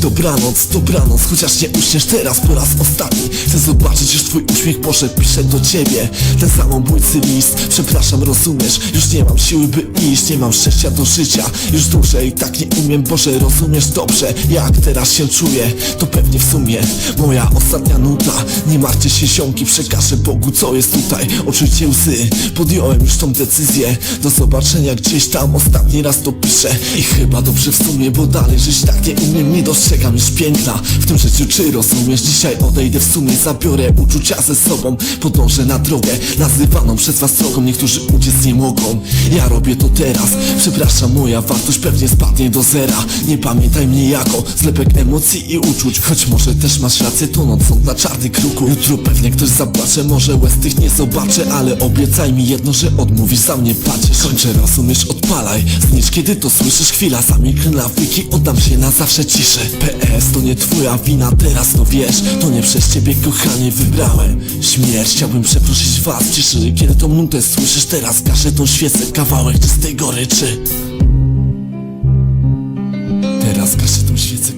Dobranoc, dobranoc, chociaż nie uśniesz teraz po raz ostatni. Chcę zobaczyć już twój uśmiech, Boże, piszę do ciebie. Ten samobójcy list, przepraszam, rozumiesz? Już nie mam siły, by iść, nie mam szczęścia do życia. Już dłużej tak nie umiem, Boże, rozumiesz dobrze Jak teraz się czuję, to pewnie w sumie Moja ostatnia nuta, nie martwcie się ziomki Przekażę Bogu, co jest tutaj, oczujcie łzy. Podjąłem już tą decyzję, do zobaczenia gdzieś tam Ostatni raz to piszę. I chyba dobrze w sumie Bo dalej żyć tak nie umiem, nie dostrzegam już piękna W tym życiu czy rozumiesz, dzisiaj odejdę w sumie Zabiorę uczucia ze sobą, podążę na drogę Nazywaną przez was drogą, niektórzy uciec nie mogą. Ja robię to teraz, przepraszam moja wartość pewnie spadnie do zera. Nie pamiętaj mnie jako zlepek emocji i uczuć. Choć może też masz rację, tonąc sąd na czarny kruku Jutro pewnie ktoś zapłacze, może łez tych nie zobaczę Ale obiecaj mi jedno, że odmówisz za mnie patrzysz. Kończę rozumiesz, odpalaj. Znicz kiedy to słyszysz, chwila zamilknę na wiki Oddam się na zawsze ciszy PS to nie twoja wina, teraz to wiesz. To nie przez ciebie kochanie wybrałem Śmierć, chciałbym przeprosić was w ciszy Kiedy tą nutę słyszysz, teraz gaszę tą świecę Kawałek czystej goryczy. Teraz gaszę tą świecę